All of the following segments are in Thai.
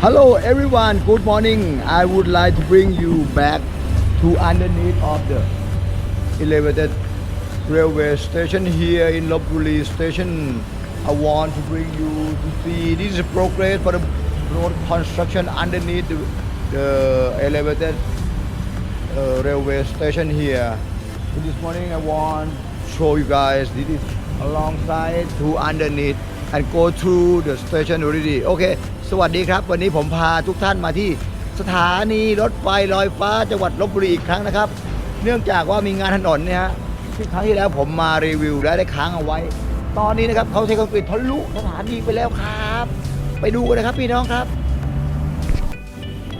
Hello everyone, good morning. I would like to bring you back to underneath of the elevated railway station here in Lopburi station. I want to bring you to see this is progress for the road construction underneath the, the elevated uh, railway station here. So this morning I want to show you guys this is alongside to underneath and go through the station already. Okay สวัสดีครับ วันนี้ผมพาทุกท่านมาที่สถานีรถไฟลอยฟ้าจังหวัดลบบุรีอีกครั้งนะครับ เนื่องจากว่ามีงานถนนเนี่ยฮะที่ครั้งที่แล้วผมมารีวิวและได้ค้างเอาไว้ ตอนนี้นะครับเขาใช้คอนกรีตทะลุสถานีไปแล้วครับ ไปดูกันนะครับพี่น้องครับ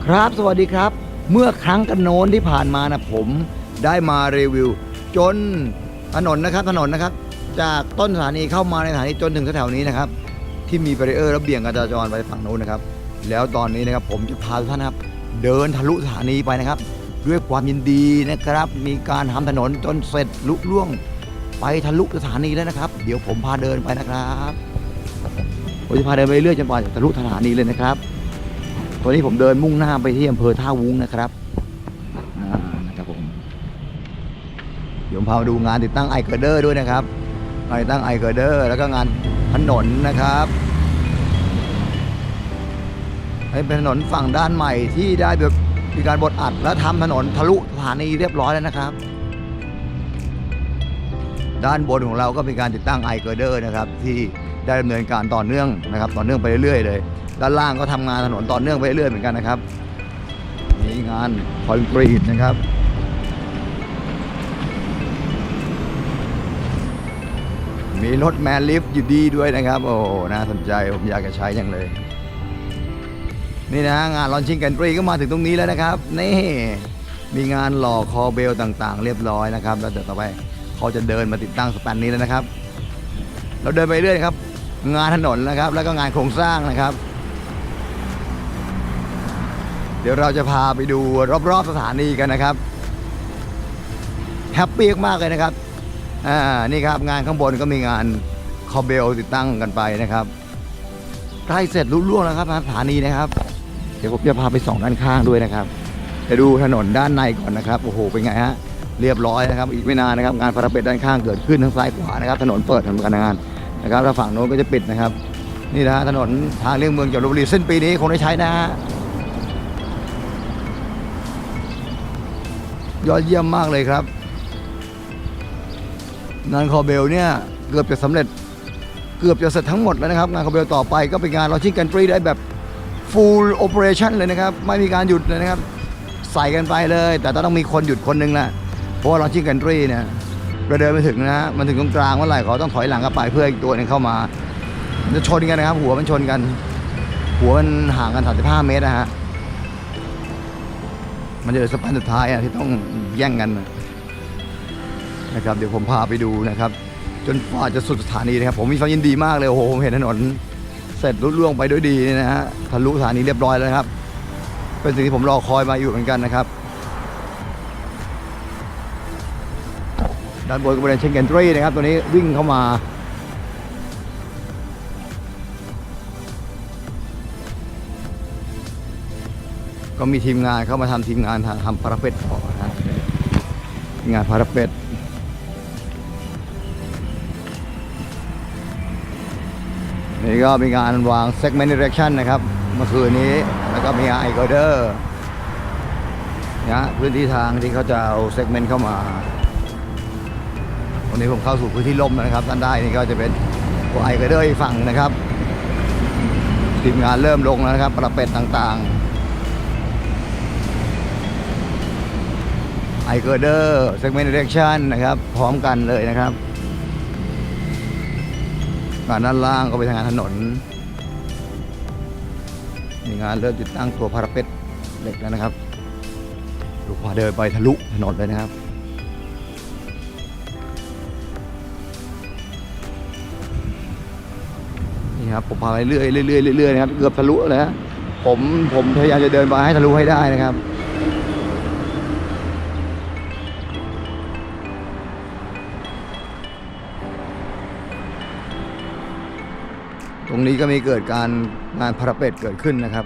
ครับสวัสดีครับ เมื่อครั้งกันโน้นที่ผ่านมานะผมได้มารีวิว จนถนนนะครับถนนนะครับ จากต้นสถานีเข้ามาในสถานีจนถึงแถวนี้นะครับ ที่มีแบรเออร์และเบี่ยงการจราจรไปฝั่งโน้นนะครับ แล้วตอนนี้นะครับผมจะพาทุกท่านนะครับ เดินทะลุสถานีไปนะครับ ด้วยความยินดีนะครับ มีการทำถนนจนเสร็จลุล่วง ไปทะลุสถานีแล้วนะครับ เดี๋ยวผมพาเดินไปนะครับผมจะพาเดินไปเรื่อยจนกว่าจะทะลุสถานีเลยนะครับ ตอนนี้ผมเดินมุ่งหน้าไปที่อำเภอท่าวุ้งนะครับนะครับผมเดี๋ยวผมพามาดูงานติดตั้งไอเกอร์เดอร์ด้วยนะครับงานติดตั้งไอเกอร์เดอร์แล้วก็งานถนนนะครับ ให้เป็นถนนฝั่งด้านใหม่ที่ได้แบบมีการบดอัดและทำถนนทะลุสถานีเรียบร้อยแล้วนะครับ ด้านบนของเราก็เป็นการติดตั้งไอเกอร์เดอร์นะครับที่ได้ดำเนินการต่อเนื่องนะครับ ต่อเนื่องไปเรื่อยๆเลยด้านล่างก็ทำงานถนนต่อเนื่องไปเรื่อยๆเหมือนกันนะครับนี่งานคอนกรีตนะครับมีรถแมนลิฟต์อยู่ดีด้วยนะครับ โอ้โหน่าสนใจผมอยากจะใช้ยังเลย นี่นะงานลอนชิงกันตรีก็มาถึงตรงนี้แล้วนะครับ นี่มีงานหล่อคอเบลต่างๆ เรียบร้อยนะครับ แล้วเดี๋ยวต่อไปเขาจะเดินมาติดตั้งสแปนนี้แล้วนะครับ เราเดินไปเรื่อยครับ งานถนนนะครับ แล้วก็งานโครงสร้างนะครับ เดี๋ยวเราจะพาไปดูรอบๆสถานีกันนะครับแฮปปี้มากเลยนะครับอ่านี่ครับงานข้างบนก็มีงานคอเบลติดตั้งกันไปนะครับใกล้เสร็จรุ่ล่วงแล้วครับสถานีนะครับ เดี๋ยวผมจะพาไปส่องด้านข้างด้วยนะครับไปดูถนนด้านในก่อนนะครับโอ้โหเป็นไงฮะเรียบร้อยนะครับ อีกไม่นานนะครับ งานพาราเป็ดด้านข้างเกิดขึ้นทั้งซ้ายขวานะครับ ถนนเปิดทำการงานนะครับแล้วฝั่งโน้นก็จะปิดนะครับ นี่นะฮะถนนทางเลี่ยงเมืองจังหวัดลบบุรีสิ้นปีนี้คงได้ใช้นะฮะยอดเยี่ยมมากเลยครับงานคอเบลเนี่ยเกือบจะสำเร็จเกือบจะเสร็จทั้งหมดแล้วนะครับ งานคอเบลต่อไปก็เป็นงานลอชิ่งกันฟรีได้แบบ full operation เลยนะครับ ไม่มีการหยุดเลยนะครับ ใส่กันไปเลย แต่ต้องมีคนหยุดคนหนึ่งแหละเพราะว่าลอชิ่งกันฟรีเนี่ยเราเดินไปถึงนะฮะมันถึงตรงกลางเมื่อไหร่เขาต้องถอยหลังกลับไปเพื่ออีกตัวหนึงเข้ามามันจะชนกันนะครับ หัวมันชนกัน หัวมันห่างกัน 35 เมตรนะฮะมันจะเหลือสปันสุดท้ายอะที่ต้องแย่งกันนะครับ เดี๋ยวผมพาไปดูนะครับ จนกว่าจะสุดสถานีนะครับ ผมมีความยินดีมากเลยโอ้โหผมเห็นถนน เสร็จรุ่ล่วงไปด้วยดีนะฮะทะลุสถานีเรียบร้อยแล้วครับ เป็นสิ่งที่ผมรอคอยมาอยู่เหมือนกันนะครับ ด้านบนก็เป็นเชนเกนทรีนะครับ ตัวนี้วิ่งเข้ามาก็มีทีมงานเข้ามาทำทีมงานทำพาราเป็ดต่อนะฮะงานพาราเป็ด นี่ก็มีการวาง segment direction นะครับ เมื่อคืนนี้ แล้วก็มีไอโกเดอร์นะพื้นที่ทางที่เขาจะเอา segment เข้ามา วันนี้ผมเข้าสู่พื้นที่ล่มนะครับด้านได้นี่ก็จะเป็นตัวไอโกเดอร์อีกฝั่งนะครับทีมงานเริ่มลงแล้วนะครับ ประเป็ดต่างๆไอเกอร์เดอร์ segment direction นะครับ พร้อมกันเลยนะครับ ด้านล่างก็ไปทางงานถนน มีงานเริ่มติดตั้งตัวพาราเป็ดเหล็กแล้วนะครับดูพอเดินไปทะลุถนนเลยนะครับนี่ครับผมพาไปเรื่อยเรื่อยเรื่อยๆนะครับเกือบทะลุแล้วผมผมพยายามจะเดินไปให้ทะลุให้ได้นะครับ ตรงนี้ก็มีเกิดการงานพระเป็ดเกิดขึ้นนะครับ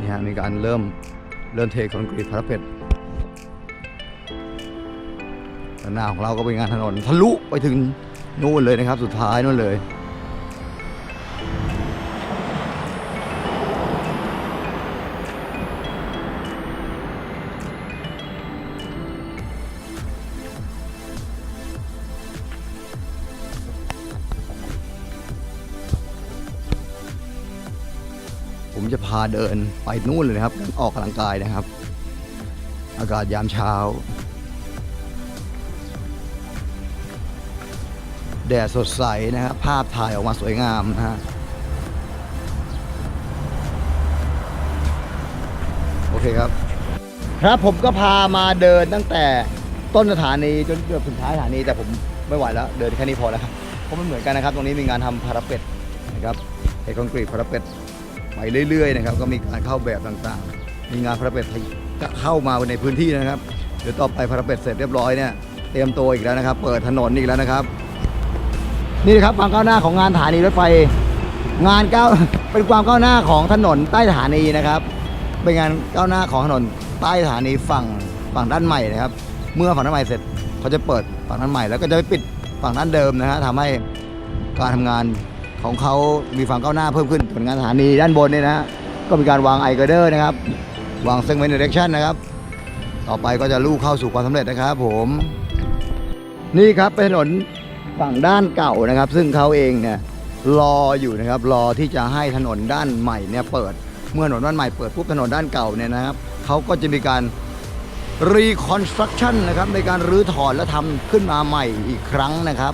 นี่ฮะมีการเริ่มเริ่มเทคอนกรีตพระเป็ดหน้าของเราก็เป็นงานถนนทะลุไปถึงนู่นเลยนะครับ สุดท้ายนู่นเลยาเดินไปนู่นเลยนะครับ ออกกำลังกายนะครับ อากาศยามเช้า แดดสดใสนะครับ ภาพถ่ายออกมาสวยงามนะฮะโอเคครับ ครับผมก็พามาเดินตั้งแต่ต้นสถานีจนเกือบถึงท้ายสถานีแต่ผมไม่ไหวแล้ว เดินแค่นี้พอแล้วครับเพราะมันเหมือนกันนะครับ ตรงนี้มีงานทำพาราเป็ดนะครับเทคอนกรีตพาราเป็ด ไปเรื่อยๆนะครับก็มีการเข้าแบบต่างๆ มีงานพระเป็ดจะเข้ามาในพื้นที่นะครับเดี๋ยวต่อไปพระเป็ดเสร็จเรียบร้อยเนี่ยเตรียมตัวอีกแล้วนะครับ เปิดถนนอีกแล้วนะครับ นี่นะครับความก้าวหน้าของงานสถานีรถไฟ งานก้าวเป็นความก้าวหน้าของถนนใต้สถานีนะครับ เป็นงานก้าวหน้าของถนนใต้สถานีฝั่งฝั่งด้านใหม่นะครับ เมื่อฝั่งด้านใหม่เสร็จเขาจะเปิดฝั่งด้านใหม่แล้วก็จะไปปิดฝั่งด้านเดิมนะฮะทำให้การทำงาน ของเขามีความก้าวหน้าเพิ่มขึ้นส่วนงานสถานีด้านบนเนี่ยนะก็มีการวางไอเกอร์เดอร์นะครับ วางเซ g เ e น t เ i เ e ชันนะครับ ต่อไปก็จะลู่เข้าสู่ความสำเร็จนะครับผม นี่ครับเป็นถนนฝั่งด้านเก่านะครับ ซึ่งเขาเองเนี่ยรออยู่นะครับรอที่จะให้ถนนด้านใหม่เนี่ยเปิดเมื่อถนนด้านใหม่เปิดปุ๊บถนนด้านเก่าเนี่ยนะครับเขาก็จะมีการรีคอนสตรักชั่นนะครับในการรื้อถอนและทำขึ้นมาใหม่อีกครั้งนะครับ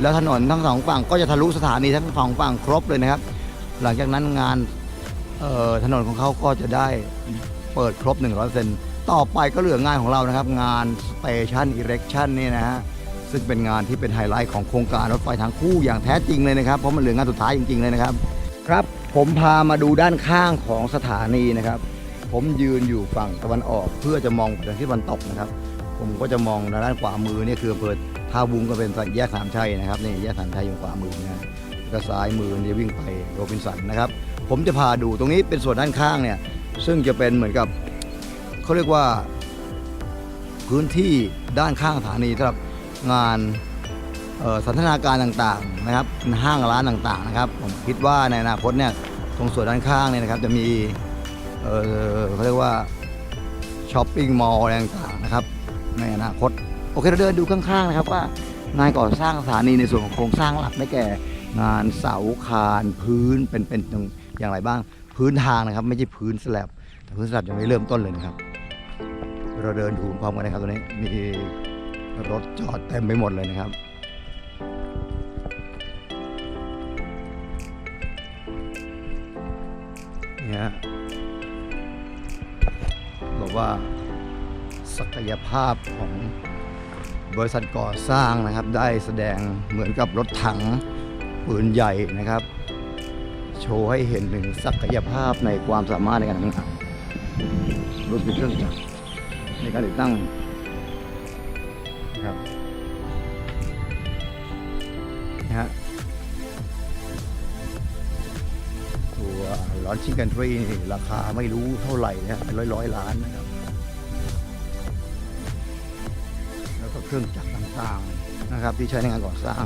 แล้วถนนทั้งสองฝั่งก็จะทะลุสถานีทั้งสองฝั่งครบเลยนะครับ หลังจากนั้นงานออถนนของเขาก็จะได้เปิดครบ 100%ต่อไปก็เหลืองานของเรานะครับ งานสเตชันอิเล็กชันนี่นะฮะซึ่งเป็นงานที่เป็นไฮไลท์ของโครงการรถไฟทางคู่อย่างแท้จริงเลยนะครับ เพราะมันเหลืองานสุดท้ายจริง ๆ เลยนะครับ ครับผมพามาดูด้านข้างของสถานีนะครับ ผมยืนอยู่ฝั่งตะวันออกเพื่อจะมองไปทางที่ตะวันตกนะครับ ผมก็จะมองด้านขวามือนี่คืออำเภอ ท่าบุงก็เป็นแยกสามชัยนะครับนี่แยกสามชัยอยู่ขวามือนะก็ซ้ายมือจะวิ่งไปโรบินสันนะครับ ผมจะพาดูตรงนี้เป็นส่วนด้านข้างเนี่ยซึ่งจะเป็นเหมือนกับเขาเรียกว่าพื้นที่ด้านข้างสถานีสำหรับงานสันทนาการต่างๆนะครับห้างร้านต่างๆนะครับผมคิดว่าในอนาคตเนี่ยตรงส่วนด้านข้างเนี่ยนะครับจะมีเเขาเรียกว่าช้อปปิ้งมอลล์อะไรต่างๆนะครับในอนาคต โอเคเราเดินดูข้างๆนะครับว่างานก่อสร้างสถานีในส่วนของโครงสร้างหลักได้แก่ งานเสาคานพื้นเป็นเป็นอย่างไรบ้าง พื้นทางนะครับ ไม่ใช่พื้นสแลบแต่พื้นสแลบยังไม่เริ่มต้นเลยนะครับ เราเดินดูพร้อมกันนะครับตรงนี้มีรถจอดเต็มไปหมดเลยนะครับเนี่ยบอกว่าศักยภาพของ บริษัทก่อสร้างนะครับ ได้แสดงเหมือนกับรถถังปืนใหญ่นะครับ โชว์ให้เห็นถึงศักยภาพในความสามารถในการทำงานรถมีเครื่องจักรในการติดตั้งนะครับนะฮะตัวลอนชิงกันทรีนี่ราคาไม่รู้เท่าไหร่นะเป็นร้อยร้อยล้านนะครับ เครื่องจักรต่างๆนะครับ ที่ใช้ในงานก่อสร้าง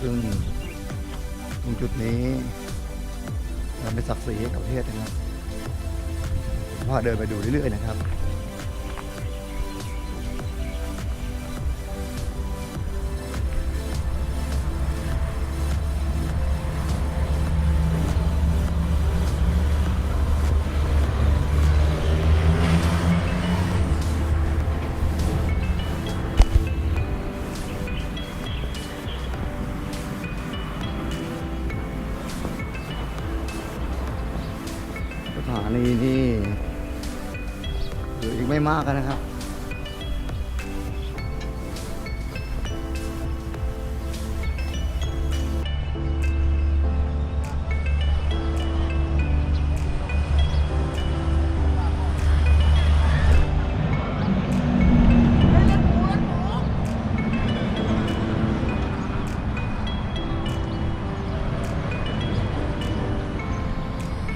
ซึ่งตรงจุดนี้เราเป็นศักดิ์ศรีกับประเทศนะครับพาเดินไปดูเรื่อยๆนะครับ ถานีนี่เหลืออีกไม่มากนะครับ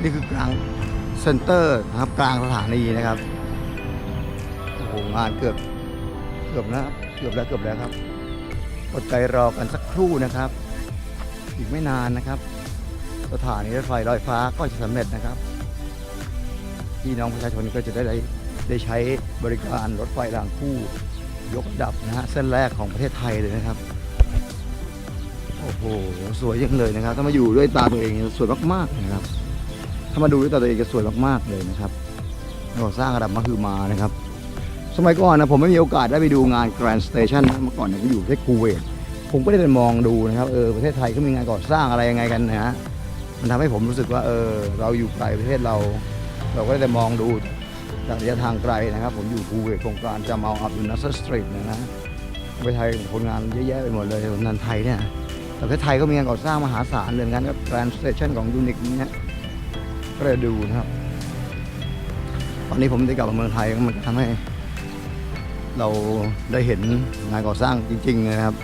นี่คือกลาง เซ็นเตอร์นะครับกลางสถานีนะครับโอ้โหงานเกือบเกือบนะครับเกือบแล้วเกือบแล้วครับอดใจรอกันสักครู่นะครับ อีกไม่นานนะครับ สถานีรถไฟลอยฟ้าก็จะสำเร็จนะครับพี่น้องประชาชนก็จะได้ได้ใช้บริการรถไฟรางคู่ยกดับนะฮะเส้นแรกของประเทศไทยเลยนะครับโอ้โหสวยจังเลยนะครับถ้ามาอยู่ด้วยตาตัวเองสวยมากๆนะครับ ถ้ามาดูด้วยตาตัวเองจะสวยมากๆเลยนะครับเราสร้างระดับมหึมานะครับ สมัยก่อนนะผมไม่มีโอกาสได้ไปดูงาน Grand Station นะเมื่อก่อนเนี่ยผมอยู่ที่คูเวตผมก็ได้ไปมองดูนะครับเออประเทศไทยก็มีงานก่อสร้างอะไรยังไงกันนะฮะมันทำให้ผมรู้สึกว่าเออเราอยู่ไกลประเทศเรา เราก็ได้แต่มองดูจากระยะทางไกลนะครับ ผมอยู่คูเวตโครงการจะมาอับดุลนัสสตรีทนะนะไปไทยผลงานเยอะแยะไปหมดเลยผลงานไทยเนี่ยแต่ประเทศไทยก็มีงานก่อสร้างมหาศาลเลยงั้นก็แกรนด์สเตชันของยูนิคนี้ ก็เลยดูนะครับ ตอนนี้ผมได้กลับมาเมืองไทยมันทำให้เราได้เห็นงานก่อสร้างจริงๆนะครับ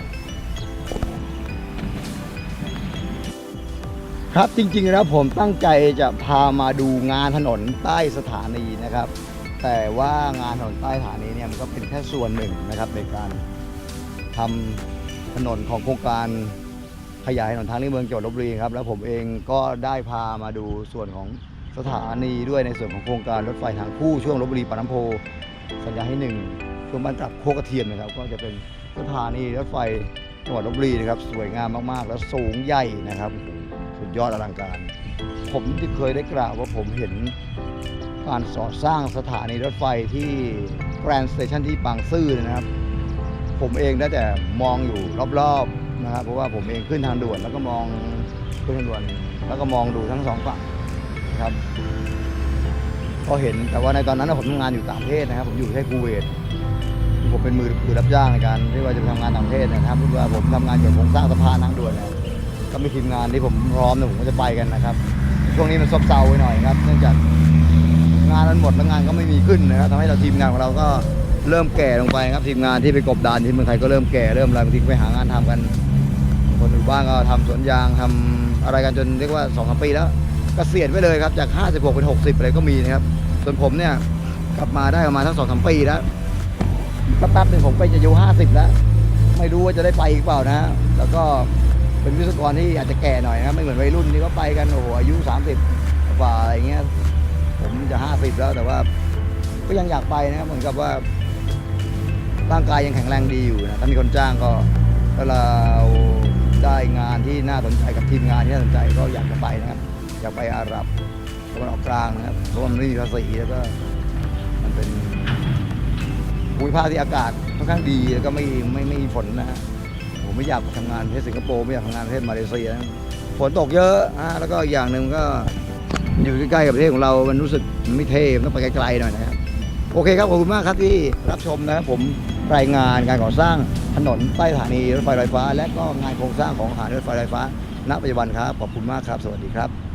ครับจริงๆแล้วผมตั้งใจจะพามาดูงานถนนใต้สถานีนะครับ แต่ว่างานถนนใต้สถานีเนี่ยมันก็เป็นแค่ส่วนหนึ่งนะครับในการทำถนนของโครงการขยายถนนทางเลี่ยงเมืองจังหวัดลบบุรีครับ แล้วผมเองก็ได้พามาดูส่วนของ สถานีด้วยในส่วนของโครงการรถไฟทางคู่ช่วงลบบุรีปากน้ำโพ สัญญาให้หนึ่งช่วงบ้านกลับโคกระเทียมนะครับ ก็จะเป็นสถานีรถไฟจังหวัดลบบุรีนะครับ สวยงามมากๆ แล้วสูงใหญ่นะครับ สุดยอดอลังการ ผมที่เคยได้กล่าวว่าผมเห็นการสอสร้างสถานีรถไฟที่แกรนด์สเตชันที่บางซื่อนะครับ ผมเองได้แต่มองอยู่รอบๆนะครับเพราะว่าผมเองขึ้นทางด่วนแล้วก็มองขึ้นทางด่วน แล้วก็มองดูทั้งสองฝั่ง นะครับก็เห็นแต่ว่าในตอนนั้นผมทำงานอยู่ต่างประเทศนะครับ ผมอยู่ที่คูเวตผมเป็นมือมือรับจ้างในการที่ว่าจะไปทำงานต่างประเทศนะครับเพราะว่าผมทำงานเกี่ยวกับโครงสร้างสะพานทางด่วนเนี่ยก็มีทีมงานที่ผมพร้อมเนี่ยผมก็จะไปกันนะครับ ช่วงนี้มันซบเซาไปหน่อยครับ เนื่องจากงานมันหมดแล้วงานก็ไม่มีขึ้นนะครับทำให้เราทีมงานของเราก็เริ่มแก่ลงไปครับทีมงานที่ไปกบดานที่เมืองไทยก็เริ่มแก่เริ่มอะไรบางทีไปหางานทำกัน คนอยู่บ้านก็ทำสวนยางทำอะไรกันจนเรียกว่า2อสปีแล้ว กเกษียณไปเลยครับจาก 56 เป็น 60อะไรก็มีนะครับ ส่วนผมเนี่ยกลับมาได้ประมาณทั้งสองสามปีแล้วแป๊บหนึ่งผมไปจะอายุ 50 แล้ว ไม่รู้ว่าจะได้ไปอีกเปล่านะ แล้วก็เป็นวิศวกรที่อาจจะแก่หน่อยนะไม่เหมือนวัยรุ่นที่เขาไปกันโอ้โหอายุ 30กว่าอะไรเงี้ยผมจะ 50 แล้วแต่ว่า ก็ยังอยากไปนะครับเหมือนกับว่าร่างกายยังแข็งแรงดีอยู่นะถ้ามีคนจ้างก็ถ้าเราได้งานที่น่าสนใจกับทีมงานที่น่าสนใจก็อยากจะไปนะครับ อยากไปอาหรับตะวันออกกลางนะครับเพราะมันไม่มีภาษีแล้วก็ มันเป็นภูมิภาคที่อากาศค่อนข้างดีแล้วก็ไม่ไม่ไม่มีฝนนะฮะผมไม่อยากทำงานประเทศสิงคโปร์ไม่อยากทำงานประเทศมาเลเซียฝนตกเยอะอะแล้วก็อย่างหนึ่งก็อยู่ใกล้ๆกับประเทศของเรา มันรู้สึกไม่เท่ต้องไปไกลๆหน่อยนะครับโอเคครับขอบคุณมากครับที่รับชมนะครับผมรายงานการก่อสร้างถนนใต้สถานีรถไฟลอยฟ้า และก็งานโครงสร้างของสถานีรถไฟลอยฟ้า ณปัจจุบันครับขอบคุณมากครับ สวัสดีครับ